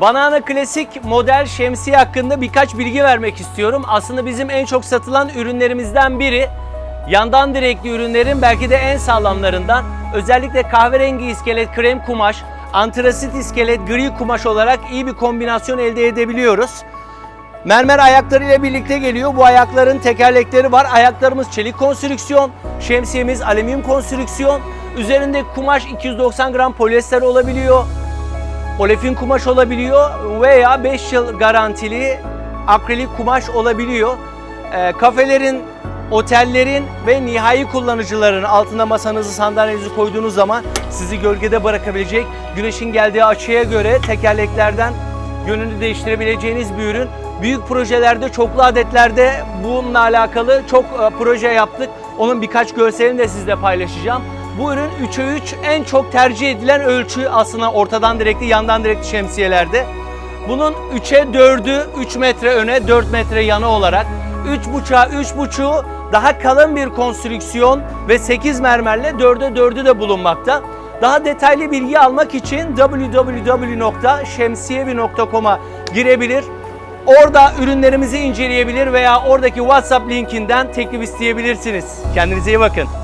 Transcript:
Banana Klasik model şemsiye hakkında birkaç bilgi vermek istiyorum. Aslında bizim en çok satılan ürünlerimizden biri. Yandan direkli ürünlerin belki de en sağlamlarından. Özellikle kahverengi iskelet krem kumaş, antrasit iskelet gri kumaş olarak iyi bir kombinasyon elde edebiliyoruz. Mermer ayaklarıyla birlikte geliyor. Bu ayakların tekerlekleri var. Ayaklarımız çelik konstrüksiyon, şemsiyemiz alüminyum konstrüksiyon. Üzerinde kumaş 290 gram polyester olabiliyor. Olefin kumaş olabiliyor veya 5 yıl garantili akrilik kumaş olabiliyor. Ee, kafelerin, otellerin ve nihai kullanıcıların altına masanızı sandalyenizi koyduğunuz zaman sizi gölgede bırakabilecek güneşin geldiği açıya göre tekerleklerden yönünü değiştirebileceğiniz bir ürün. Büyük projelerde, çoklu adetlerde bununla alakalı çok e, proje yaptık. Onun birkaç görselini de sizle paylaşacağım. Bu ürün 3'e 3 en çok tercih edilen ölçü aslında ortadan direkli, yandan direkli şemsiyelerde. Bunun 3'e 4'ü 3 metre öne, 4 metre yana olarak 3.5'a 3.5'u daha kalın bir konstrüksiyon ve 8 mermerle 4'e 4'ü de bulunmakta. Daha detaylı bilgi almak için www.şemsiyevi.com'a girebilir. Orada ürünlerimizi inceleyebilir veya oradaki WhatsApp linkinden teklif isteyebilirsiniz. Kendinize iyi bakın.